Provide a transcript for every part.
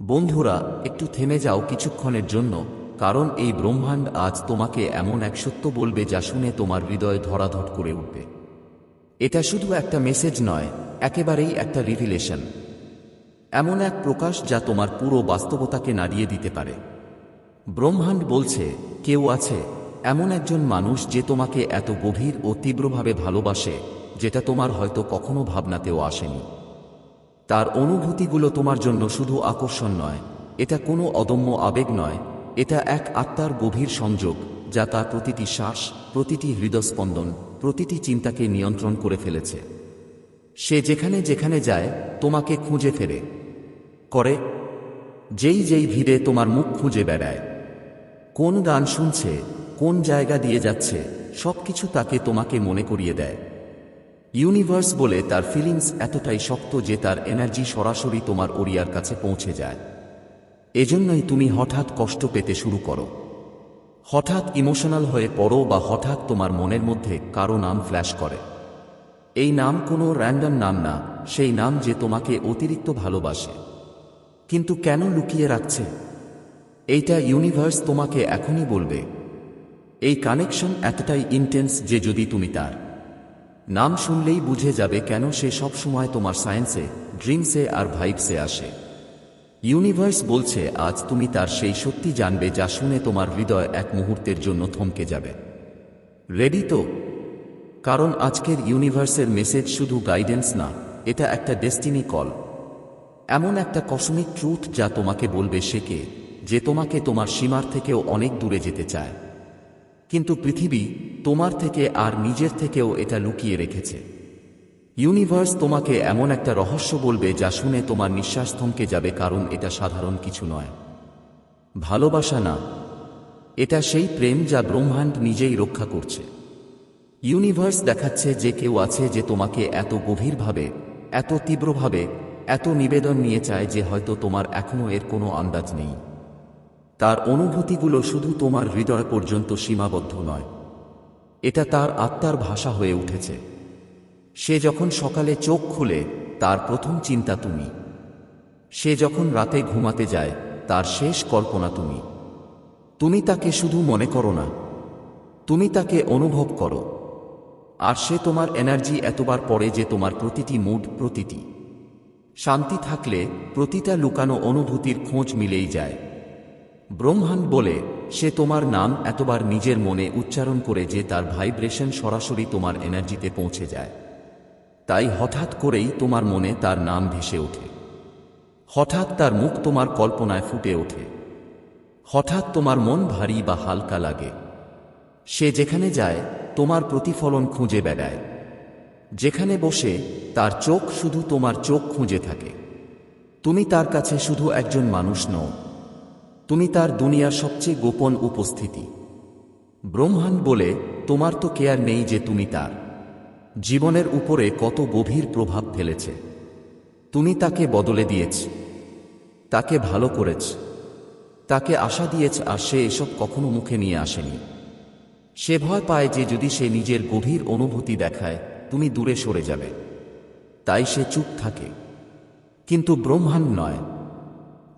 বন্ধুরা, একটু থেমে যাও কিছুক্ষণের জন্য, কারণ এই ব্রহ্মাণ্ড আজ তোমাকে এমন এক সত্য বলবে যা শুনে তোমার হৃদয় ধরাধট করে উঠবে। এটা শুধু একটা মেসেজ নয়, একেবারেই একটা রিভিলেশন এমন এক প্রকাশ যা তোমার পুরো বাস্তবতাকে নাড়িয়ে দিতে পারে। ব্রহ্মাণ্ড বলছে, কেউ আছে, এমন একজন মানুষ যে তোমাকে এত গভীর ও তীব্রভাবে ভালোবাসে, যেটা তোমার হয়তো কখনো ভাবনাতেও আসেনি। তার অনুভূতিগুলো তোমার জন্য শুধু আকর্ষণ নয়, এটা কোনো অদম্য আবেগ নয়, এটা এক আত্মার গভীর সংযোগ, যা তার প্রতিটি শ্বাস, প্রতিটি হৃদস্পন্দন, প্রতিটি চিন্তাকে নিয়ন্ত্রণ করে ফেলেছে। সে যেখানে যেখানে যায়, তোমাকে খুঁজে ফেরে, করে। যেই যেই ভিড়ে তোমার মুখ খুঁজে বেড়ায়, কোন গান শুনছে, কোন জায়গা দিয়ে যাচ্ছে, সবকিছু তাকে তোমাকে মনে করিয়ে দেয়। ইউনিভার্স বলে তার ফিলিংস এতটাই শক্ত যে তার এনার্জি সরাসরি তোমার ওরিয়ার কাছে পৌঁছে যায়। এজন্যই তুমি হঠাৎ কষ্ট পেতে শুরু করো। হঠাৎ ইমোশনাল হয়ে পড়ো বা হঠাৎ তোমার মনের মধ্যে কারও নাম ফ্ল্যাশ করে। এই নাম কোনো র্যান্ডম নাম না, সেই নাম যে তোমাকে অতিরিক্ত ভালোবাসে। কিন্তু কেন লুকিয়ে রাখছে? এইটা ইউনিভার্স তোমাকে এখনই বলবে। এই কানেকশন এতটাই ইন্টেন্স যে যদি তুমি তার নাম শুনলেই বুঝে যাবে কেন সে সব সময় তোমার সায়েন্সে, ড্রিমসে আর ভাইবসে আসে। ইউনিভার্স বলছে, আজ তুমি তার সেই সত্যি জানবে যা শুনে তোমার হৃদয় এক মুহূর্তের জন্য থমকে যাবে। রেডি তো? কারণ আজকের ইউনিভার্সের মেসেজ শুধু গাইডেন্স না, এটা একটা ডেস্টিনি কল। এমন একটা কসমিক ট্রুথ যা তোমাকে বলবে সে কে, যে তোমাকে তোমার সীমার থেকেও অনেক দূরে যেতে চায়। কিন্তু পৃথিবী তোমার থেকে আর নিজের থেকেও এটা লুকিয়ে রেখেছে। ইউনিভার্স তোমাকে এমন একটা রহস্য বলবে যা শুনে তোমার নিঃশ্বাস থমকে যাবে কারণ এটা সাধারণ কিছু নয়। ভালোবাসা না। এটা সেই প্রেম যা ব্রহ্মাণ্ড নিজেই রক্ষা করছে। ইউনিভার্স দেখাচ্ছে যে কেউ আছে যে তোমাকে এত গভীরভাবে, এত তীব্রভাবে, এত নিবেদন নিয়ে চায় যে হয়তো তোমার এখনও এর কোনো আন্দাজ নেই। তার অনুভূতিগুলো শুধু তোমার হৃদয় পর্যন্ত সীমাবদ্ধ নয়। এটা তার আত্মার ভাষা হয়ে উঠেছে। সে যখন সকালে চোখ খুলে, তার প্রথম চিন্তা তুমি। সে যখন রাতে ঘুমাতে যায়, তার শেষ কল্পনা তুমি। তুমি তাকে শুধু মনে করো না। তুমি তাকে অনুভব করো। আর সে তোমার এনার্জি এতবার পড়ে যে তোমার প্রতিটি মুড প্রতিটি। শান্তি থাকলে প্রতিটা লুকানো অনুভূতির খোঁজ মিলেই যায়। ব্রহ্মাণ্ড বলে, সে তোমার নাম এতবার নিজের মনে উচ্চারণ করে যে তার ভাইব্রেশন সরাসরি তোমার এনার্জিতে পৌঁছে যায়। তাই হঠাৎ করেই তোমার মনে তার নাম ভেসে ওঠে। হঠাৎ তার মুখ তোমার কল্পনায় ফুটে ওঠে। হঠাৎ তোমার মন ভারী বা হালকা লাগে। সে যেখানে যায়, তোমার প্রতিফলন খুঁজে বেড়ায়। যেখানে বসে, তার চোখ শুধু তোমার চোখ খুঁজে থাকে। তুমি তার কাছে শুধু একজন মানুষ নও তুমি তার দুনিয়ার সবচেয়ে গোপন উপস্থিতি। ব্রহ্মাণ্ড বলে, তোমার তো কেয়ার নেই যে তুমি তার। জীবনের উপরে কত গভীর প্রভাব ফেলেছে। তুমি তাকে বদলে দিয়েছ। তাকে ভালো করেছ। তাকে আশা দিয়েছ আর সে এসব কখনো মুখে নিয়ে আসেনি। সে ভয় পায় যে যদি সে নিজের গভীর অনুভূতি দেখায়, তুমি দূরে সরে যাবে। তাই সে চুপ থাকে। কিন্তু ব্রহ্মাণ্ড নয়।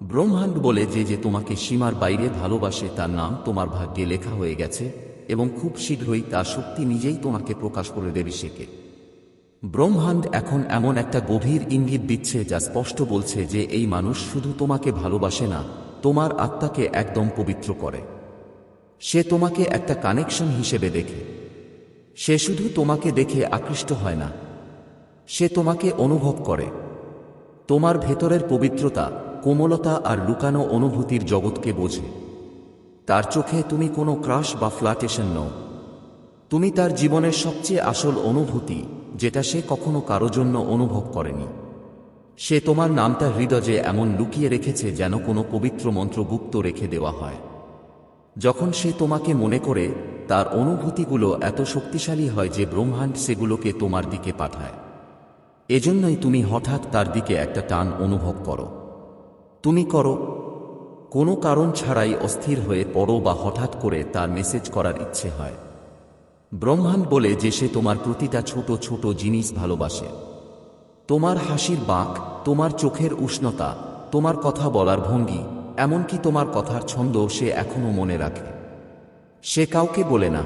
ব্রহ্মাণ্ড বলে যে যে তোমাকে সীমার বাইরে ভালোবাসে তার নাম তোমার ভাগ্যে লেখা হয়ে গেছে এবং খুব শীঘ্রই তার শক্তি নিজেই তোমাকে প্রকাশ করে দেবে সেকে। ব্রহ্মাণ্ড এখন এমন একটা গভীর ইঙ্গিত দিচ্ছে যা স্পষ্ট বলছে যে এই মানুষ শুধু তোমাকে ভালোবাসে না, তোমার আত্মাকে একদম পবিত্র করে। সে তোমাকে একটা কানেকশন হিসেবে দেখে। সে শুধু তোমাকে দেখে আকৃষ্ট হয় না, সে তোমাকে অনুভব করে। তোমার ভেতরের পবিত্রতা কোমলতা আর লুকানো অনুভূতির জগৎকে বোঝে। তার চোখে তুমি কোনো ক্রাশ বা ফ্লাটেশন নও। তুমি তার জীবনের সবচেয়ে আসল অনুভূতি, যেটা সে কখনো কারও জন্য অনুভব করেনি। সে তোমার নামটা হৃদয়ে এমন লুকিয়ে রেখেছে যেন কোনো পবিত্র মন্ত্র গুপ্ত রেখে দেওয়া হয়। যখন সে তোমাকে মনে করে, তার অনুভূতিগুলো এত শক্তিশালী হয় যে ব্রহ্মাণ্ড সেগুলোকে তোমার দিকে পাঠায়। এজন্যই তুমি হঠাৎ তার দিকে একটা টান অনুভব করো। তুমি করো। কোনো কারণ ছাড়াই অস্থির হয়ে পড়ো বা হঠাৎ করে তার মেসেজ করার ইচ্ছে হয়। ব্রহ্মাণ্ড বলে যে সে তোমার প্রতিটা ছোট ছোট জিনিস ভালোবাসে। তোমার হাসির বাঁক, তোমার চোখের উষ্ণতা, তোমার কথা বলার ভঙ্গি, এমনকি তোমার কথার ছন্দ সে এখনও মনে রাখে। সে কাউকে বলে না।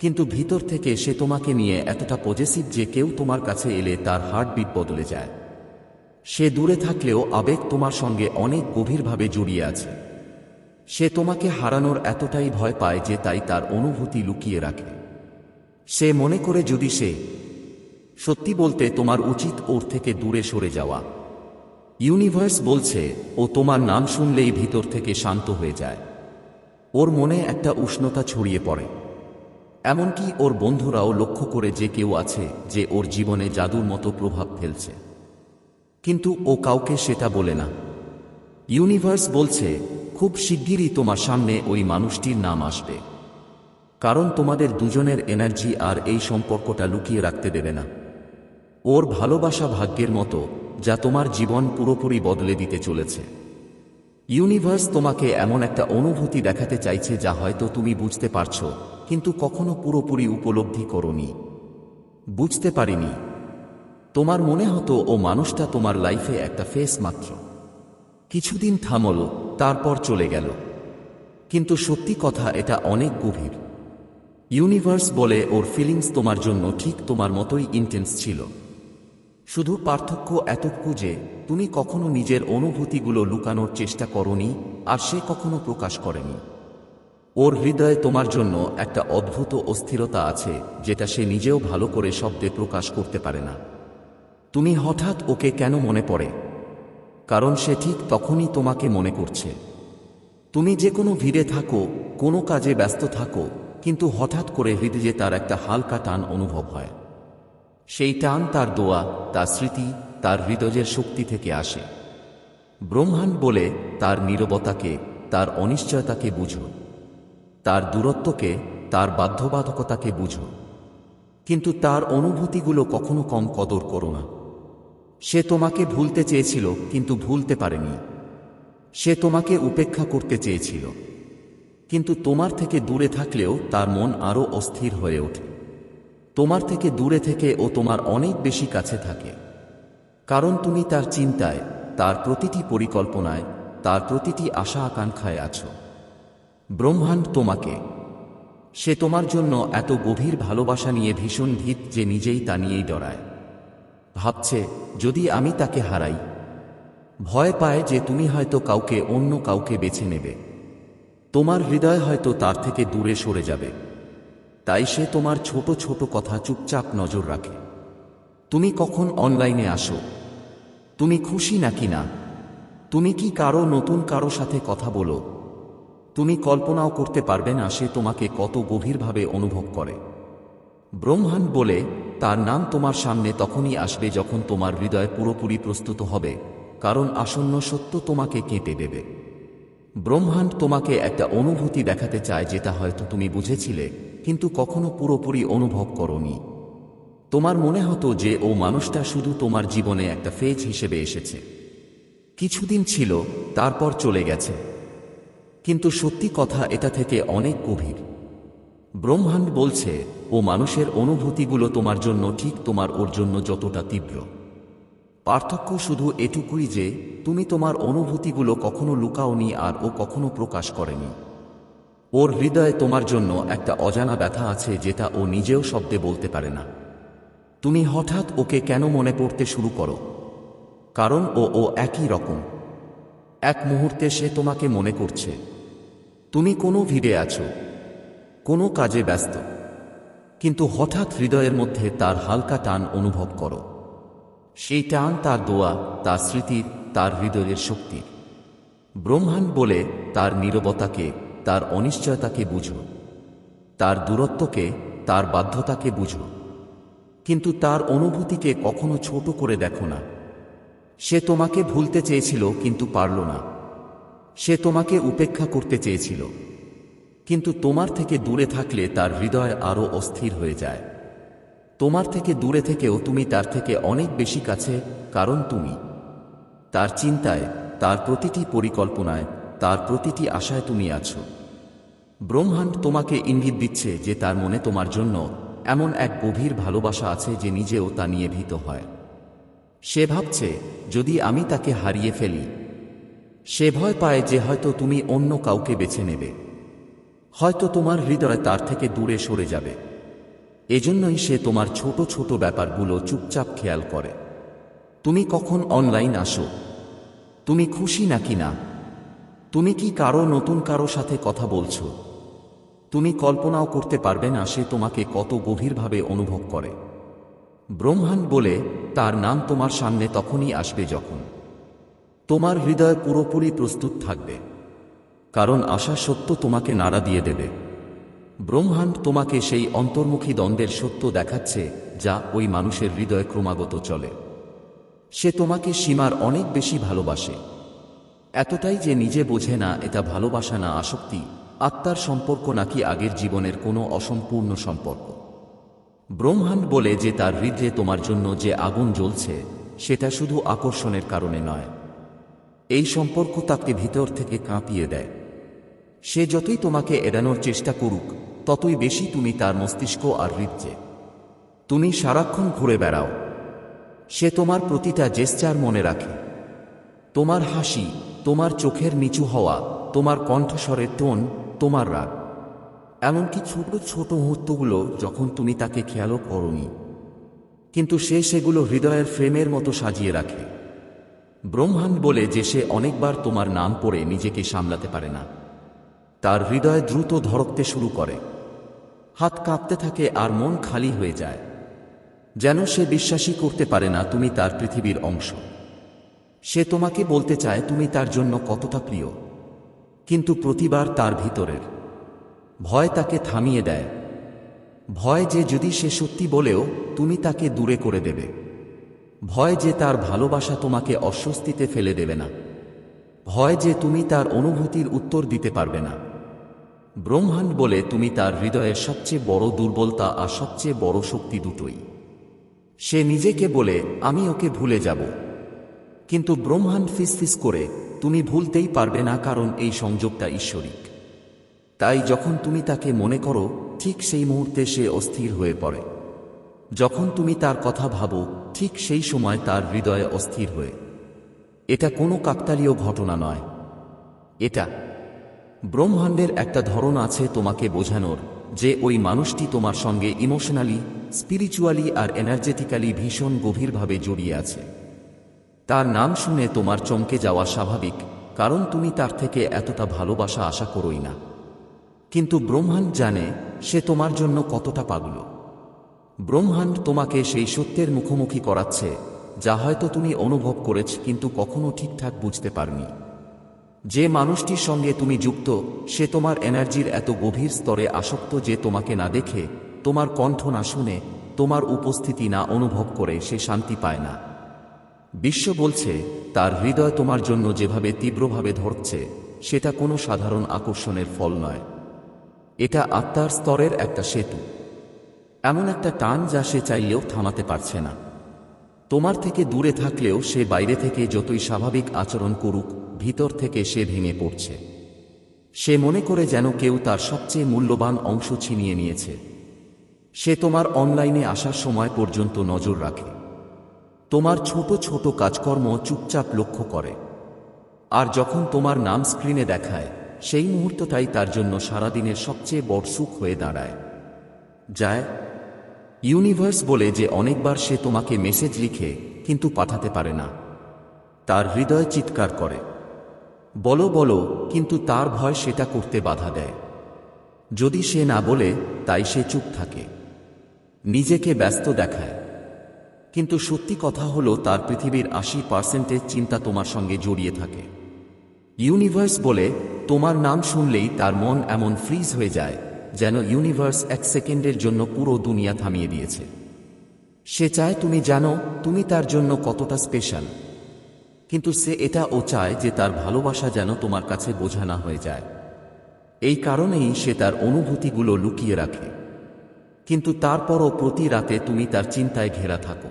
কিন্তু ভিতর থেকে সে তোমাকে নিয়ে এতটা পজেসিভ যে কেউ তোমার কাছে এলে তার হার্টবিট বদলে যায়। সে দূরে থাকলেও আবেগ তোমার সঙ্গে অনেক গভীরভাবে জড়িয়ে আছে। সে তোমাকে হারানোর এতটাই ভয় পায় যে তাই তার অনুভূতি লুকিয়ে রাখে। সে মনে করে যদি সে সত্যি বলতে তোমার উচিত ওর থেকে দূরে সরে যাওয়া। ইউনিভার্স বলছে, ও তোমার নাম শুনলেই ভিতর থেকে শান্ত হয়ে যায়। ওর মনে একটা উষ্ণতা ছড়িয়ে পড়ে। এমনকি ওর বন্ধুরাও লক্ষ্য করে যে কেউ আছে যে ওর জীবনে জাদুর মতো প্রভাব ফেলছে। কিন্তু ও কাউকে সেটা বলে না। ইউনিভার্স বলছে, খুব শিগগিরই তোমার সামনে ওই মানুষটির নাম আসবে। কারণ তোমাদের দুজনের এনার্জি আর এই সম্পর্কটা লুকিয়ে রাখতে দেবে না। ওর ভালোবাসা ভাগ্যের মতো, যা তোমার জীবন পুরোপুরি বদলে দিতে চলেছে। ইউনিভার্স তোমাকে এমন একটা অনুভূতি দেখাতে চাইছে যা হয়তো তুমি বুঝতে পারছ, কিন্তু কখনো পুরোপুরি উপলব্ধি করনি। বুঝতে পারিনি তোমার মনে হতো ও মানুষটা তোমার লাইফে একটা ফেস মাত্র। কিছুদিন থামল, তারপর চলে গেল। কিন্তু সত্যি কথা, এটা অনেক গভীর। ইউনিভার্স বলে ওর ফিলিংস তোমার জন্য ঠিক তোমার মতোই ইন্টেন্স ছিল। শুধু পার্থক্য এতটুকু যে, তুমি কখনো নিজের অনুভূতিগুলো লুকানোর চেষ্টা করনি আর সে কখনো প্রকাশ করেনি। ওর হৃদয়ে তোমার জন্য একটা অদ্ভুত অস্থিরতা আছে, যেটা সে নিজেও ভালো করে শব্দে প্রকাশ করতে পারে না। তুমি হঠাৎ ওকে কেন মনে পড়ে? কারণ সে ঠিক তখনই তোমাকে মনে করছে। তুমি যে কোনো ভিড়ে থাকো, কোনো কাজে ব্যস্ত থাকো, কিন্তু হঠাৎ করে হৃদয়ে তার একটা হালকা টান অনুভব হয়। সেই টান তার দোয়া, তার স্মৃতি, তার হৃদয়ের শক্তি থেকে আসে। ব্রহ্মাণ্ড বলে তার নীরবতাকে, তার অনিশ্চয়তাকে বুঝো। তার দূরত্বকে, তার বাধ্যবাধকতাকে বুঝো। কিন্তু তার অনুভূতিগুলো কখনো কম কদর করো না। সে তোমাকে ভুলতে চেয়েছিল, কিন্তু ভুলতে পারেনি। সে তোমাকে উপেক্ষা করতে চেয়েছিল। কিন্তু তোমার থেকে দূরে থাকলেও তার মন আরও অস্থির হয়ে ওঠে। তোমার থেকে দূরে থেকে ও তোমার অনেক বেশি কাছে থাকে। কারণ তুমি তার চিন্তায়, তার প্রতিটি পরিকল্পনায়, তার প্রতিটি আশা আকাঙ্ক্ষায় আছো। ব্রহ্মাণ্ড তোমাকে। সে তোমার জন্য এত গভীর ভালোবাসা নিয়ে ভীষণ ভীত যে নিজেই তা নিয়েই ডরায়। ভাবছে, যদি আমি তাকে হারাই, ভয় পায় যে তুমি হয়তো কাউকে অন্য কাউকে বেছে নেবে। তোমার হৃদয় হয়তো তার থেকে দূরে সরে যাবে। তাই সে তোমার ছোট ছোট কথা চুপচাপ নজর রাখে। তুমি কখন অনলাইনে আসো? তুমি খুশি নাকি না? তুমি কি কারও নতুন কারও সাথে কথা বলো? তুমি কল্পনাও করতে পারবে না সে তোমাকে কত গভীরভাবে অনুভব করে। ব্রহ্মাণ্ড বলে, তার নাম তোমার সামনে তখনই আসবে যখন তোমার হৃদয় পুরোপুরি প্রস্তুত হবে, কারণ আসন্ন সত্য তোমাকে কেঁপে দেবে। ব্রহ্মাণ্ড তোমাকে একটা অনুভূতি দেখাতে চায় যেটা হয়তো তুমি বুঝেছিলে, কিন্তু কখনো পুরোপুরি অনুভব করনি। তোমার মনে হতো যে, ও মানুষটা শুধু তোমার জীবনে একটা ফেজ হিসেবে এসেছে। কিছুদিন ছিল, তারপর চলে গেছে। কিন্তু সত্যি কথা এটা থেকে অনেক গভীর। ব্রহ্মাণ্ড বলছে, ও মানুষের অনুভূতিগুলো তোমার জন্য ঠিক তোমার ওর জন্য যতটা তীব্র। পার্থক্য শুধু এটুকুই যে, তুমি তোমার অনুভূতিগুলো কখনো লুকাওনি আর ও কখনো প্রকাশ করেনি। ওর হৃদয়ে তোমার জন্য একটা অজানা ব্যথা আছে যেটা ও নিজেও শব্দে বলতে পারে না। তুমি হঠাৎ ওকে কেন মনে পড়তে শুরু করো? কারণ ও ও একই রকম। এক মুহূর্তে সে তোমাকে মনে করছে। তুমি কোনো ভিড়ে আছো। কোনো কাজে ব্যস্ত। কিন্তু হঠাৎ হৃদয়ের মধ্যে তার হালকা টান অনুভব করো। সেই টান তার দোয়া, তার স্মৃতির, তার হৃদয়ের শক্তির। ব্রহ্মাণ্ড বলে তার নীরবতাকে, তার অনিশ্চয়তাকে বুঝো। তার দূরত্বকে, তার বাধ্যতাকে বুঝো। কিন্তু তার অনুভূতিকে কখনো ছোট করে দেখো না। সে তোমাকে ভুলতে চেয়েছিল, কিন্তু পারল না। সে তোমাকে উপেক্ষা করতে চেয়েছিল। কিন্তু তোমার থেকে দূরে থাকলে তার হৃদয় আরও অস্থির হয়ে যায়। তোমার থেকে দূরে থেকেও তুমি তার থেকে অনেক বেশি কাছে, কারণ তুমি। তার চিন্তায়, তার প্রতিটি পরিকল্পনায়, তার প্রতিটি আশায় তুমি আছো। ব্রহ্মাণ্ড তোমাকে ইঙ্গিত দিচ্ছে যে তার মনে তোমার জন্য এমন এক গভীর ভালোবাসা আছে যে নিজেও তা নিয়ে ভীত হয়। সে ভাবছে, যদি আমি তাকে হারিয়ে ফেলি, সে ভয় পায় যে হয়তো তুমি অন্য কাউকে বেছে নেবে। হয়তো তোমার হৃদয় তার থেকে দূরে সরে যাবে। এজন্যই সে তোমার ছোট ছোট ব্যাপারগুলো চুপচাপ খেয়াল করে। তুমি কখন অনলাইন আসো? তুমি খুশি নাকি না? তুমি কি কারও নতুন কারও সাথে কথা বলছো? তুমি কল্পনাও করতে পারবে না সে তোমাকে কত গভীরভাবে অনুভব করে। ব্রহ্মাণ্ড বলে তার নাম তোমার সামনে তখনই আসবে যখন। তোমার হৃদয় পুরোপুরি প্রস্তুত থাকবে। কারণ আশা সত্য তোমাকে নাড়া দিয়ে দেবে। ব্রহ্মাণ্ড তোমাকে সেই অন্তর্মুখী দ্বন্দ্বের সত্য দেখাচ্ছে, যা ওই মানুষের হৃদয় ক্রমাগত চলে। সে তোমাকে সীমার অনেক বেশি ভালোবাসে। এতটাই যে নিজে বোঝে না এটা ভালোবাসা না আসক্তি, আত্মার সম্পর্ক নাকি আগের জীবনের কোনো অসম্পূর্ণ সম্পর্ক। ব্রহ্মাণ্ড বলে যে তার হৃদয়ে তোমার জন্য যে আগুন জ্বলছে, সেটা শুধু আকর্ষণের কারণে নয়। এই সম্পর্ক তাকে ভিতর থেকে কাঁপিয়ে দেয়। সে যতই তোমাকে এড়ানোর চেষ্টা করুক, ততই বেশি তুমি তার মস্তিষ্ক আর হৃদয়ে। তুমি সারাক্ষণ ঘুরে বেড়াও। সে তোমার প্রতিটা জেস্চার মনে রাখে। তোমার হাসি, তোমার চোখের নিচু হওয়া, তোমার কণ্ঠস্বরের টোন, তোমার রাগ। এমনকি ছোট ছোট মুহূর্তগুলো যখন তুমি তাকে খেয়ালও করনি। কিন্তু সে সেগুলো হৃদয়ের ফ্রেমের মতো সাজিয়ে রাখে। ব্রহ্মাণ্ড বলে যে সে অনেকবার তোমার নাম পড়ে নিজেকে সামলাতে পারে না। তার হৃদয় দ্রুত ধরকতে শুরু করে। হাত কাঁপতে থাকে আর মন খালি হয়ে যায়। যেন সে বিশ্বাসই করতে পারে না তুমি তার পৃথিবীর অংশ। সে তোমাকে বলতে চায়, তুমি তার জন্য কতটা প্রিয়? কিন্তু প্রতিবার তার ভিতরের ভয় তাকে থামিয়ে দেয়। ভয় যে যদি সে সত্যি বলেও, তুমি তাকে দূরে করে দেবে। ভয় যে তার ভালোবাসা তোমাকে অস্বস্তিতে ফেলে দেবে না। ভয় যে তুমি তার অনুভূতির উত্তর দিতে পারবে না। ব্রহ্মাণ্ড বলে তুমি তার হৃদয়ের সবচেয়ে বড় দুর্বলতা আর সবচেয়ে বড় শক্তি দুটোই। সে নিজেকে বলে, আমি ওকে ভুলে যাব। কিন্তু ব্রহ্মাণ্ড ফিসফিস করে, তুমি ভুলতেই পারবে না কারণ এই সংযোগটা ঈশ্বরিক। তাই যখন তুমি তাকে মনে করো, ঠিক সেই মুহূর্তে সে অস্থির হয়ে পড়ে। যখন তুমি তার কথা ভাবো, ঠিক সেই সময় তার হৃদয়ে অস্থির হয়ে। এটা কোনো কাকতালীয় ঘটনা নয়। এটা ব্রহ্মাণ্ডের একটা ধরন আছে তোমাকে বোঝানোর, যে ওই মানুষটি তোমার সঙ্গে ইমোশনালি স্পিরিচুয়ালি আর এনার্জেটিক্যালি ভীষণ গভীরভাবে জড়িয়ে আছে। তার নাম শুনে তোমার চমকে যাওয়া স্বাভাবিক, কারণ তুমি তার থেকে এতটা ভালোবাসা আশা করোই না। কিন্তু ব্রহ্মাণ্ড জানে সে তোমার জন্য কতটা পাগল। ব্রহ্মাণ্ড তোমাকে সেই সত্যের মুখোমুখি করাচ্ছে, যা হয়তো তুমি অনুভব করেছ কিন্তু কখনো ঠিকঠাক বুঝতে পারনি। যে মানুষটির সঙ্গে তুমি যুক্ত, সে তোমার এনার্জির এত গভীর স্তরে আসক্ত যে তোমাকে না দেখে, তোমার কণ্ঠ না শুনে, তোমার উপস্থিতি না অনুভব করে সে শান্তি পায় না। বিশ্ব বলছে, তার হৃদয় তোমার জন্য যেভাবে তীব্রভাবে ধরছে, সেটা কোনো সাধারণ আকর্ষণের ফল নয়। এটা আত্মার স্তরের একটা সেতু। এমন একটা টান যা সে চাইলেও থামাতে পারছে না। তোমার থেকে দূরে থাকলেও সে বাইরে থেকে যতই স্বাভাবিক আচরণ করুক ভিতর থেকে সে ভেঙে পড়ছে। সে মনে করে যেন কেউ তার সবচেয়ে মূল্যবান অংশ ছিনিয়ে নিয়েছে। সে তোমার অনলাইনে আসার সময় পর্যন্ত নজর রাখে। তোমার ছোট ছোট কাজকর্ম চুপচাপ লক্ষ্য করে। আর যখন তোমার নাম স্ক্রিনে দেখায়, সেই মুহূর্তটাই তার জন্য সারাদিনের সবচেয়ে বড় সুখ হয়ে দাঁড়ায়। যায়, ইউনিভার্স বলে যে অনেকবার সে তোমাকে মেসেজ লিখে কিন্তু পাঠাতে পারে না। তার হৃদয় চিৎকার করে। বলো বলো, কিন্তু তার ভয় সেটা করতে বাধা দেয়। যদি সে না বলে, তাই সে চুপ থাকে। নিজেকে ব্যস্ত দেখায়। কিন্তু সত্যি কথা হলো, তার পৃথিবীর আশি পার্সেন্টের চিন্তা তোমার সঙ্গে জড়িয়ে থাকে। ইউনিভার্স বলে, তোমার নাম শুনলেই তার মন এমন ফ্রিজ হয়ে যায়, যেন ইউনিভার্স এক সেকেন্ডের জন্য পুরো দুনিয়া থামিয়ে দিয়েছে। সে চায় তুমি জানো, তুমি তার জন্য কতটা স্পেশাল। কিন্তু সে এটা ও চায় যে তার ভালোবাসা যেন তোমার কাছে বোঝা না হয়ে যায়। এই কারণেই সে তার অনুভূতিগুলো লুকিয়ে রাখে। কিন্তু তারপরও প্রতি রাতে তুমি তার চিন্তায় ঘেরা থাকো।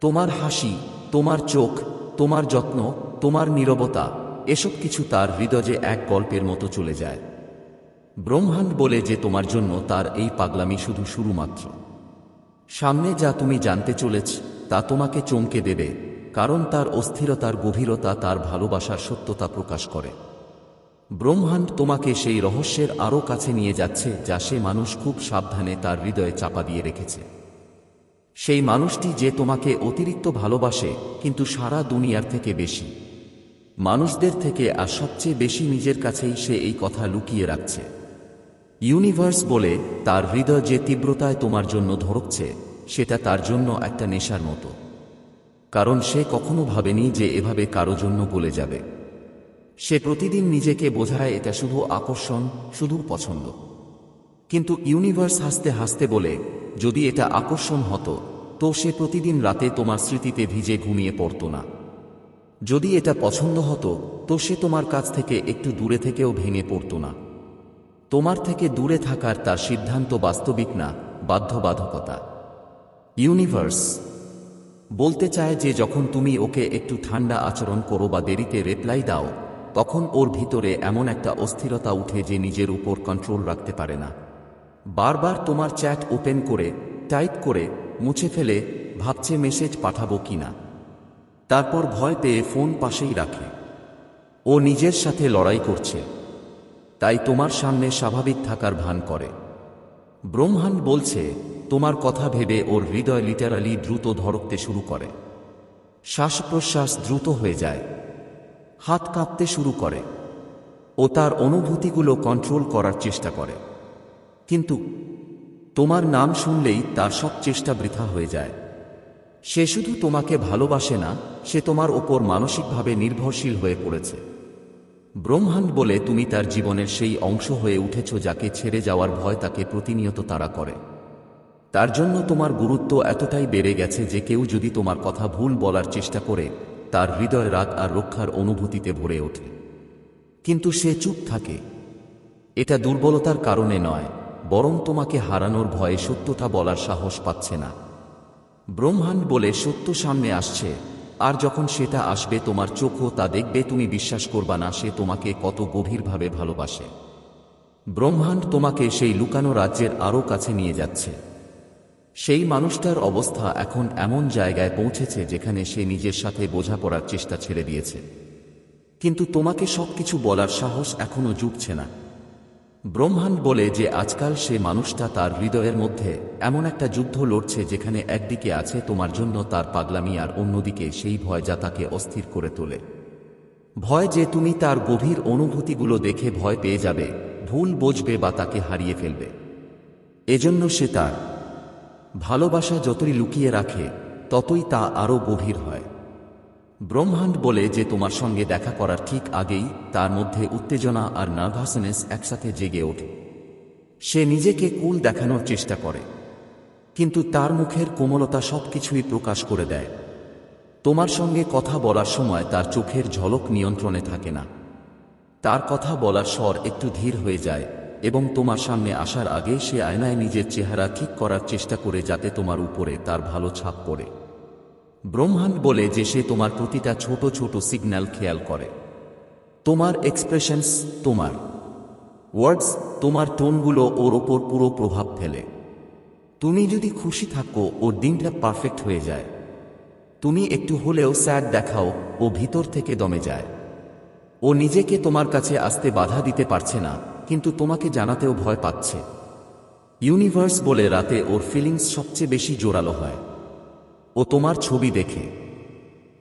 তোমার হাসি, তোমার চোখ, তোমার যত্ন, তোমার নীরবতা, এসব কিছু তার হৃদয়ে এক গল্পের মতো চলে যায়। ব্রহ্মাণ্ড বলে যে তোমার জন্য তার এই পাগলামি শুধু শুরুমাত্র। সামনে যা তুমি জানতে চলেছ, তা তোমাকে চমকে দেবে। কারণ তার অস্থিরতার গভীরতা, তার ভালোবাসার সত্যতা প্রকাশ করে। ব্রহ্মাণ্ড তোমাকে সেই রহস্যের আরও কাছে নিয়ে যাচ্ছে, যা সে মানুষ খুব সাবধানে তার হৃদয়ে চাপা দিয়ে রেখেছে। সেই মানুষটি যে তোমাকে অতিরিক্ত ভালোবাসে, কিন্তু সারা দুনিয়ার থেকে বেশি। মানুষদের থেকে আর সবচেয়ে বেশি নিজের কাছেই সে এই কথা লুকিয়ে রাখছে। ইউনিভার্স বলে, তার হৃদয় যে তীব্রতায় তোমার জন্য ধরকছে সেটা তার জন্য একটা নেশার মতো। কারণ সে কখনো ভাবেনি যে এভাবে কারও জন্য বলে যাবে। সে প্রতিদিন নিজেকে বোঝায় এটা শুধু আকর্ষণ, শুধু পছন্দ। কিন্তু ইউনিভার্স হাসতে হাসতে বলে, যদি এটা আকর্ষণ হতো, তো সে প্রতিদিন রাতে তোমার স্মৃতিতে ভিজে ঘুমিয়ে পড়তো না। যদি এটা পছন্দ হতো, তো সে তোমার কাছ থেকে একটু দূরে থেকেও ভেঙে পড়তো না। তোমার থেকে দূরে থাকার তার সিদ্ধান্ত বাস্তবিক না, বাধ্যবাধকতা। ইউনিভার্স বলতে চায় যে যখন তুমি ওকে একটু ঠান্ডা আচরণ করো বা দেরিতে রেপ্লাই দাও, তখন ওর ভিতরে এমন একটা অস্থিরতা উঠে যে নিজের উপর কন্ট্রোল রাখতে পারে না। বারবার তোমার চ্যাট ওপেন করে, টাইপ করে, মুছে ফেলে, ভাবছে মেসেজ পাঠাবো কিনা তারপর ভয় পেয়ে ফোন পাশেই রাখে। ও নিজের সাথে লড়াই করছে। তাই তোমার সামনে স্বাভাবিক থাকার ভান করে। ব্রহ্মাণ্ড বলছে, তোমার কথা ভেবে ওর হৃদয় লিটারালি দ্রুত ধরকতে শুরু করে। শ্বাস প্রশ্বাস দ্রুত হয়ে যায়। হাত কাঁপতে শুরু করে। ও তার অনুভূতিগুলো কন্ট্রোল করার চেষ্টা করে। কিন্তু তোমার নাম শুনলেই তার সব চেষ্টা বৃথা হয়ে যায়। সে শুধু তোমাকে ভালোবাসে না, সে তোমার ওপর মানসিকভাবে নির্ভরশীল হয়ে পড়েছে। ব্রহ্মাণ্ড বলে তুমি তার জীবনের সেই অংশ হয়ে উঠেছ যাকে ছেড়ে যাওয়ার ভয় তাকে প্রতিনিয়ত তারা করে। তার জন্য তোমার গুরুত্ব এতটাই বেড়ে গেছে যে কেউ যদি তোমার কথা ভুল বলার চেষ্টা করে, তার হৃদয় রাগ আর রক্ষার অনুভূতিতে ভরে ওঠে। কিন্তু সে চুপ থাকে। এটা দুর্বলতার কারণে নয়, বরং তোমাকে হারানোর ভয়ে সত্যতা বলার সাহস পাচ্ছে না। ব্রহ্মাণ্ড বলে সত্য সামনে আসছে। আর যখন সেটা আসবে তোমার চোখও তা দেখবে, তুমি বিশ্বাস করবা না, সে তোমাকে কত গভীরভাবে ভালোবাসে। ব্রহ্মাণ্ড তোমাকে সেই লুকানো রাজ্যের আরও কাছে নিয়ে যাচ্ছে। সেই মানুষটার অবস্থা এখন এমন জায়গায় পৌঁছেছে যেখানে সে নিজের সাথে বোঝাপড়ার চেষ্টা ছেড়ে দিয়েছে। কিন্তু তোমাকে সবকিছু বলার সাহস এখনও জুটছে না। ব্রহ্মাণ্ড বলে যে আজকাল সে মানুষটা তার হৃদয়ের মধ্যে এমন একটা যুদ্ধ লড়ছে যেখানে একদিকে আছে তোমার জন্য তার পাগলামি আর অন্যদিকে সেই ভয় যা তাকে অস্থির করে তোলে। ভয় যে তুমি তার গভীর অনুভূতিগুলো দেখে ভয় পেয়ে যাবে, ভুল বুঝবে বা তাকে হারিয়ে ফেলবে। এজন্য সে তার ভালোবাসা যতই লুকিয়ে রাখে, ততই তা আরও গভীর হয়। ব্রহ্মাণ্ড বলে যে তোমার সঙ্গে দেখা করার ঠিক আগেই তার মধ্যে উত্তেজনা আর নার্ভাসনেস একসাথে জেগে ওঠে। সে নিজেকে কুল দেখানোর চেষ্টা করে, কিন্তু তার মুখের কোমলতা সবকিছুই প্রকাশ করে দেয়। তোমার সঙ্গে কথা বলার সময় তার চোখের ঝলক নিয়ন্ত্রণে থাকে না। তার কথা বলার স্বর একটু ধীর হয়ে যায় এবং তোমার সামনে আসার আগে সে আয়নায় নিজের চেহারা ঠিক করার চেষ্টা করে যাতে তোমার উপরে তার ভালো ছাপ পড়ে। ব্রহ্মাণ্ড বলে যে সে তোমার প্রতিটা ছোট ছোট সিগন্যাল খেয়াল করে। তোমার এক্সপ্রেশনস তোমার। ওয়ার্ডস তোমার টোনগুলো ওর ওপর পুরো প্রভাব ফেলে। তুমি যদি খুশি থাকো ওর দিনটা পারফেক্ট হয়ে যায়। তুমি একটু হলেও স্যাড দেখাও, ও ভিতর থেকে দমে যায়। ও নিজেকে তোমার কাছে আসতে বাধা দিতে পারছে না, কিন্তু তোমাকে জানাতেও ভয় পাচ্ছে। ইউনিভার্স বলে রাতে ওর ফিলিংস সবচেয়ে বেশি জোরালো হয়। ও তোমার ছবি দেখে।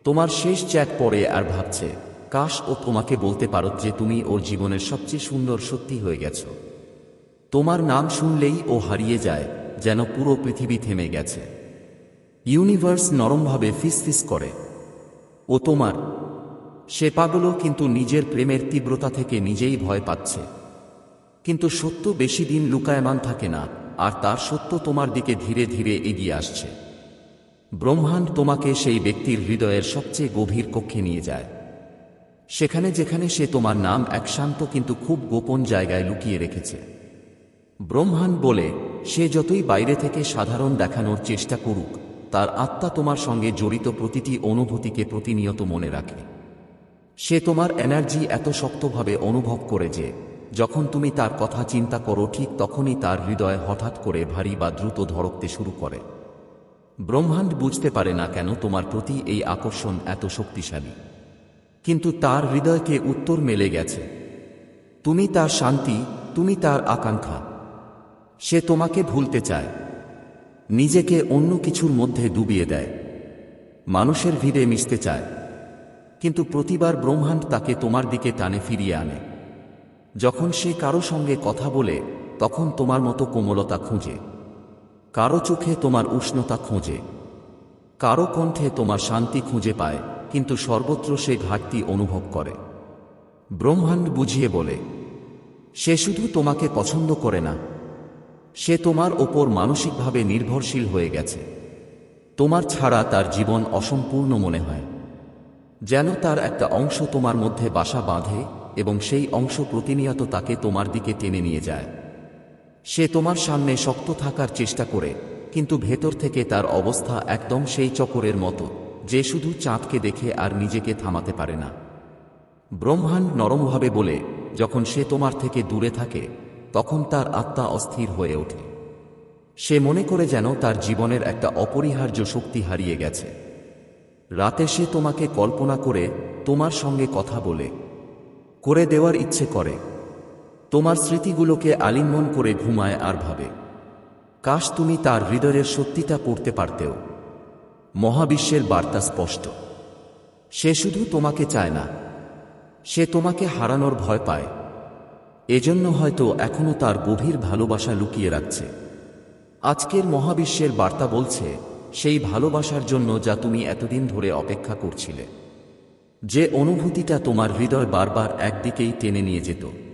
তোমার শেষ চ্যাট পড়ে আর ভাবছে, কাশ, ও তোমাকে বলতে পারো যে তুমি ওর জীবনের সবচেয়ে সুন্দর সত্যি হয়ে গেছ। তোমার নাম শুনলেই ও হারিয়ে যায়, যেন পুরো পৃথিবী থেমে গেছে। ইউনিভার্স নরমভাবে ফিসফিস করে। ও তোমার। সে পাগলও কিন্তু নিজের প্রেমের তীব্রতা থেকে নিজেই ভয় পাচ্ছে। কিন্তু সত্য বেশি দিন লুকায়মান থাকে না, আর তার সত্য তোমার দিকে ধীরে ধীরে এগিয়ে আসছে। ব্রহ্মাণ্ড তোমাকে সেই ব্যক্তির হৃদয়ের সবচেয়ে গভীর কক্ষে নিয়ে যায়। সেখানে যেখানে সে তোমার নাম এক শান্ত কিন্তু খুব গোপন জায়গায় লুকিয়ে রেখেছে। ব্রহ্মাণ্ড বলে, সে যতই বাইরে থেকে সাধারণ দেখানোর চেষ্টা করুক, তার আত্মা তোমার সঙ্গে জড়িত প্রতিটি অনুভূতিকে প্রতিনিয়ত মনে রাখে। সে তোমার এনার্জি এত শক্তভাবে অনুভব করে যে, যখন তুমি তার কথা চিন্তা করো ঠিক তখনই তার হৃদয় হঠাৎ করে ভারী বা দ্রুত ধরকতে শুরু করে। ব্রহ্মাণ্ড বুঝতে পারে না কেন তোমার প্রতি এই আকর্ষণ এত শক্তিশালী। কিন্তু তার হৃদয়কে উত্তর মেলে গেছে। তুমি তার শান্তি, তুমি তার আকাঙ্ক্ষা। সে তোমাকে ভুলতে চায়। নিজেকে অন্য কিছুর মধ্যে ডুবিয়ে দেয়। মানুষের ভিড়ে মিশতে চায়। কিন্তু প্রতিবার ব্রহ্মাণ্ড তাকে তোমার দিকে টানে ফিরিয়ে আনে। যখন সে কারও সঙ্গে কথা বলে, তখন তোমার মতো কোমলতা খুঁজে। কারও চোখে তোমার উষ্ণতা খোঁজে। কারও কণ্ঠে তোমার শান্তি খুঁজে পায়, কিন্তু সর্বত্র সে ঘাটতি অনুভব করে। ব্রহ্মাণ্ড বুঝিয়ে বলে, সে শুধু তোমাকে পছন্দ করে না। সে তোমার ওপর মানসিকভাবে নির্ভরশীল হয়ে গেছে। তোমার ছাড়া তার জীবন অসম্পূর্ণ মনে হয়। যেন তার একটা অংশ তোমার মধ্যে বাসা বাঁধে এবং সেই অংশ প্রতিনিয়ত তাকে তোমার দিকে টেনে নিয়ে যায়। সে তোমার সামনে শক্ত থাকার চেষ্টা করে, কিন্তু ভেতর থেকে তার অবস্থা একদম সেই চকরের মতো, যে শুধু চাঁদকে দেখে আর নিজেকে থামাতে পারে না। ব্রহ্মাণ্ড নরমভাবে বলে, যখন সে তোমার থেকে দূরে থাকে, তখন তার আত্মা অস্থির হয়ে ওঠে। সে মনে করে যেন তার জীবনের একটা অপরিহার্য শক্তি হারিয়ে গেছে। রাতে সে তোমাকে কল্পনা করে তোমার সঙ্গে কথা বলে, করে দেওয়ার ইচ্ছে করে তোমার স্মৃতিগুলোকে আলিঙ্গন করে ঘুমায় আর ভাবে। কাশ তুমি তার হৃদয়ের সত্যিটা পড়তে পারতেও। মহাবিশ্বের বার্তা স্পষ্ট। সে শুধু তোমাকে চায় না, সে তোমাকে হারানোর ভয় পায়। এজন্য হয়তো এখনও তার গভীর ভালোবাসা লুকিয়ে রাখছে। আজকের মহাবিশ্বের বার্তা বলছে, সেই ভালোবাসার জন্য যা তুমি এতদিন ধরে অপেক্ষা করছিলে। যে অনুভূতিটা তোমার হৃদয় বারবার একদিকেই টেনে নিয়ে যেত।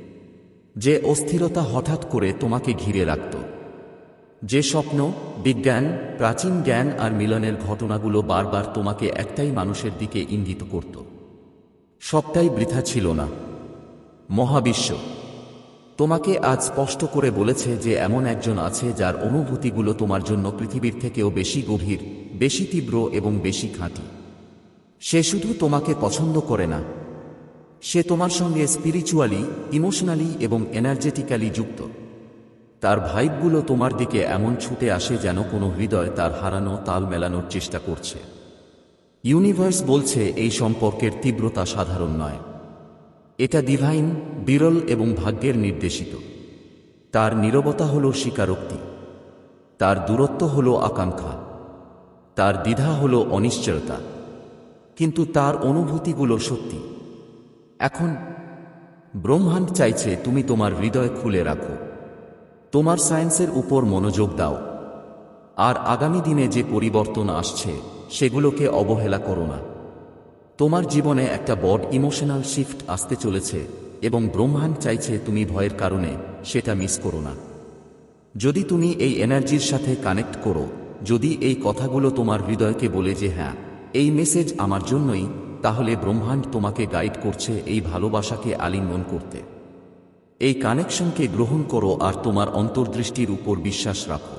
যে অস্থিরতা হঠাৎ করে তোমাকে ঘিরে রাখত। যে স্বপ্ন, বিজ্ঞান, প্রাচীন জ্ঞান আর মিলনের ঘটনাগুলো বারবার তোমাকে একটাই মানুষের দিকে ইঙ্গিত করত। সবটাই বৃথা ছিল না। মহাবিশ্ব। তোমাকে আজ স্পষ্ট করে বলেছে যে এমন একজন আছে যার অনুভূতিগুলো তোমার জন্য পৃথিবীর থেকেও বেশি গভীর, বেশি তীব্র এবং বেশি খাঁটি। সে শুধু তোমাকে পছন্দ করে না সে তোমার সঙ্গে স্পিরিচুয়ালি ইমোশনালি এবং এনার্জেটিক্যালি যুক্ত। তার ভাইবগুলো তোমার দিকে এমন ছুটে আসে যেন কোনো হৃদয় তার হারানো, তাল মেলানোর চেষ্টা করছে। ইউনিভার্স বলছে, এই সম্পর্কের তীব্রতা সাধারণ নয়। এটা ডিভাইন বিরল এবং ভাগ্যের নির্দেশিত। তার নীরবতা হল স্বীকারোক্তি। তার দূরত্ব হল আকাঙ্ক্ষা। তার দ্বিধা হল অনিশ্চয়তা। কিন্তু তার অনুভূতিগুলো সত্যি। এখন ব্রহ্মাণ্ড চাইছে তুমি তোমার হৃদয় খুলে রাখো। তোমার সায়েন্সের উপর মনোযোগ দাও। আর আগামী দিনে যে পরিবর্তন আসছে, সেগুলোকে অবহেলা করো না। তোমার জীবনে একটা বড ইমোশনাল শিফট আসতে চলেছে এবং ব্রহ্মাণ্ড চাইছে তুমি ভয়ের কারণে সেটা মিস করো না। যদি তুমি এই এনার্জির সাথে কানেক্ট করো, যদি এই কথাগুলো তোমার হৃদয়কে বলে যে হ্যাঁ এই মেসেজ আমার জন্যই তাহলে ব্রহ্মাণ্ড তোমাকে গাইড করছে এই ভালোবাসাকে আলিঙ্গন করতে। এই কানেকশনকে গ্রহণ করো আর তোমার অন্তর্দৃষ্টির উপর বিশ্বাস রাখো।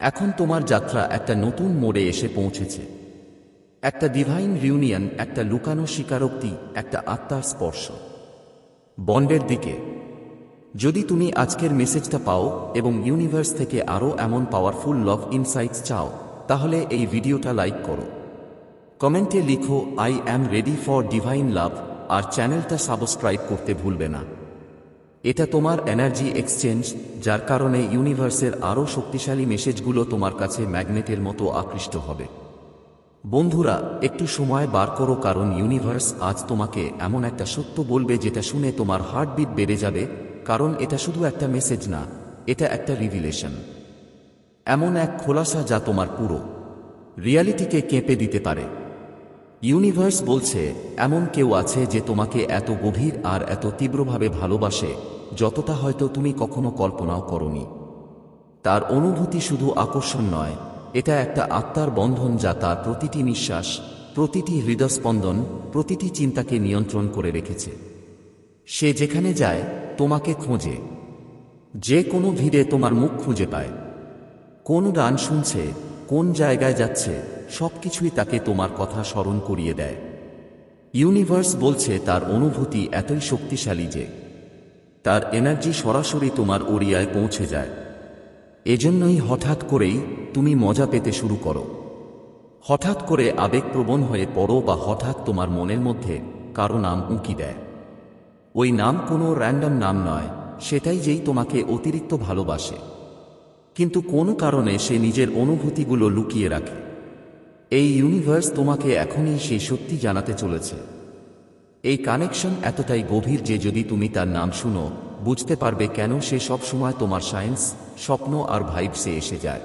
এখন তোমার যাত্রা একটা নতুন মোড়ে এসে পৌঁছেছে। একটা ডিভাইন রিউনিয়ন একটা লুকানো স্বীকারোক্তি, একটা আত্মার স্পর্শ। বন্ডের দিকে, যদি তুমি আজকের মেসেজটা পাও এবং ইউনিভার্স থেকে আরও এমন পাওয়ারফুল লভ ইনসাইটস চাও, তাহলে এই ভিডিওটা লাইক করো। কমেন্টে লিখো I am ready for divine love আর চ্যানেলটা সাবস্ক্রাইব করতে ভুলবে না। এটা তোমার এনার্জি এক্সচেঞ্জ যার কারণে ইউনিভার্সের আরও শক্তিশালী মেসেজগুলো তোমার কাছে ম্যাগনেটের মতো আকৃষ্ট হবে। বন্ধুরা, একটু সময় বার করো, কারণ ইউনিভার্স আজ তোমাকে এমন একটা সত্য বলবে যেটা শুনে তোমার হার্টবিট বেড়ে যাবে, কারণ এটা শুধু একটা মেসেজ না, এটা একটা রিভিলেশন এমন এক খোলাসা যা তোমার পুরো। রিয়ালিটিকে কেঁপে দিতে পারে। ইউনিভার্স বলছে, এমন কেউ আছে যে তোমাকে এত গভীর আর এত তীব্রভাবে ভালোবাসে, যতটা হয়তো তুমি কখনো কল্পনাও করনি। তার অনুভূতি শুধু আকর্ষণ নয়, এটা একটা আত্মার বন্ধন যা তার প্রতিটি নিঃশ্বাস, প্রতিটি হৃদস্পন্দন, প্রতিটি চিন্তাকে নিয়ন্ত্রণ করে রেখেছে। সে যেখানে যায়, তোমাকে খোঁজে। যে কোনো ভিড়ে তোমার মুখ খুঁজে পায়। কোন গান শুনছে, কোন জায়গায় যাচ্ছে সব কিছুই তাকে তোমার কথা স্মরণ করিয়ে দেয়। ইউনিভার্স বলছে তার অনুভূতি এতই শক্তিশালী যে, তার এনার্জি সরাসরি তোমার ওরিয়ায় পৌঁছে যায়। এজন্যই হঠাৎ করেই তুমি মজা পেতে শুরু করো। হঠাৎ করে আবেগপ্রবণ হয়ে পড়ো বা হঠাৎ তোমার মনের মধ্যে কারও নাম উঁকি দেয়। ওই নাম কোনো র্যান্ডম নাম নয়, সেটাই যেই তোমাকে অতিরিক্ত ভালোবাসে। কিন্তু কোনো কারণে সে নিজের অনুভূতিগুলো লুকিয়ে রাখে। এই ইউনিভার্স তোমাকে এখনই সেই সত্যি জানাতে চলেছে। এই কানেকশন এতটাই গভীর যে যদি তুমি তার নাম শুনো, বুঝতে পারবে কেন সে সবসময় তোমার সায়েন্স স্বপ্ন আর ভাইবসে এসে যায়।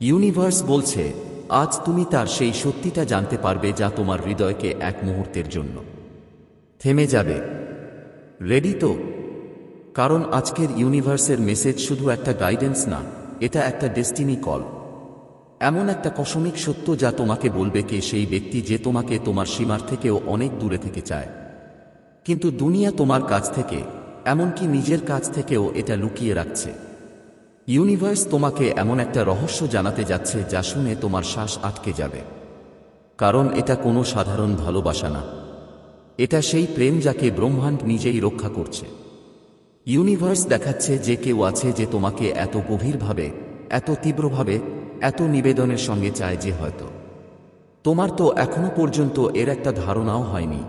ইউনিভার্স বলছে, আজ তুমি তার সেই সত্যিটা জানতে পারবে যা তোমার হৃদয়কে এক মুহূর্তের জন্য। থেমে যাবে। রেডি তো? কারণ আজকের ইউনিভার্সের মেসেজ শুধু একটা গাইডেন্স না, এটা একটা ডেস্টিনি কল এমন একটা কসমিক সত্য যা তোমাকে বলবে কে সেই ব্যক্তি যে তোমাকে তোমার সীমার থেকেও অনেক দূরে থেকে চায়। কিন্তু দুনিয়া তোমার কাছ থেকে, এমনকি নিজের কাছ থেকেও এটা লুকিয়ে রাখছে। ইউনিভার্স তোমাকে এমন একটা রহস্য জানাতে যাচ্ছে যা শুনে তোমার শ্বাস আটকে যাবে। কারণ এটা কোনো সাধারণ ভালোবাসা না। এটা সেই প্রেম যাকে ব্রহ্মাণ্ড নিজেই রক্ষা করছে। ইউনিভার্স দেখাচ্ছে যে কেউ আছে যে তোমাকে এত গভীরভাবে এত তীব্রভাবে, এত নিবেদনের সঙ্গে চায় যে হয়তো। তোমার তো এখনও পর্যন্ত এর একটা ধারণাও হয়নি।